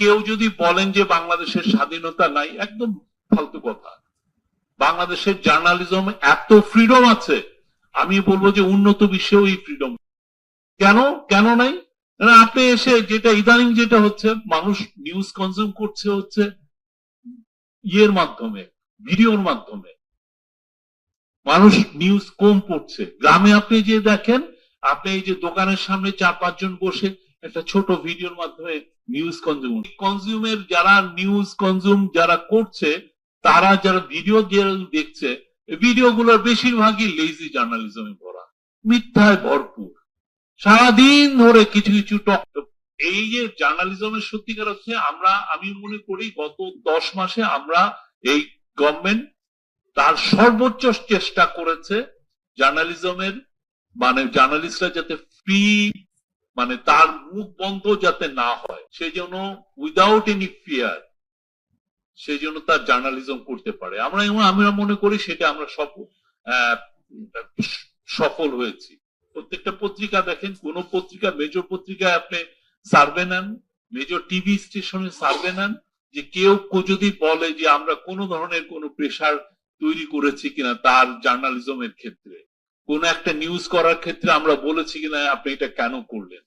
কেউ যদি বলেন যে বাংলাদেশের স্বাধীনতা নাই, একদম ফালতু কথা। বাংলাদেশের জার্নালিজম এত ফ্রিডম আছে, আমি বলব যে উন্নত বিশ্বেও এই ফ্রিডম কেন? কেন নাই? আপনি এসে যেটা ইদানিং যেটা হচ্ছে, মানুষ নিউজ কনজিউম করছে হচ্ছে ইয়ের মাধ্যমে, ভিডিওর মাধ্যমে। মানুষ নিউজ কম পড়ছে। গ্রামে আপনি যে দেখেন, আপনি এই যে দোকানের সামনে চার পাঁচজন বসে একটা ছোট ভিডিওর মাধ্যমে নিউজ কনজিউম কনজিউমের যারা নিউজ কনজিউম যারা করছে, তারা যারা ভিডিও যারা দেখছে ভিডিও গুলোর বেশিরভাগই লেজি জার্নালিজমে ভরা। মিথ্যায় ভরপুর। সারাদিন ধরে কিছু কিছু টক এই যে জার্নালিজমের সত্যিকার হচ্ছে আমরা, আমি মনে করি গত দশ মাসে আমরা এই গভর্নমেন্ট তার সর্বোচ্চ চেষ্টা করেছে জার্নালিজমের মানে জার্নালিস্টরা যাতে ফ্রি মানে তার মুখ বন্ধ যাতে না হয় সেই জন্য উইদাউট এনি ফিয়ার সেই জন্য তার জার্নালিজম করতে পারে। আমরা আমরা মনে করি সেটা আমরা সব সফল হয়েছি। প্রত্যেকটা পত্রিকা দেখেন, কোন পত্রিকা মেজর পত্রিকায় আপনি সার্ভে নেন মেজর টিভি স্টেশনে সার্ভে নেন, যে কেউ যদি বলে যে আমরা কোন ধরনের কোন প্রেশার তৈরি করেছি কিনা তার জার্নালিজমের ক্ষেত্রে। কোন একটা নিউজ করার ক্ষেত্রে আমরা বলেছি কিনা আপনি এটা কেন করলেন?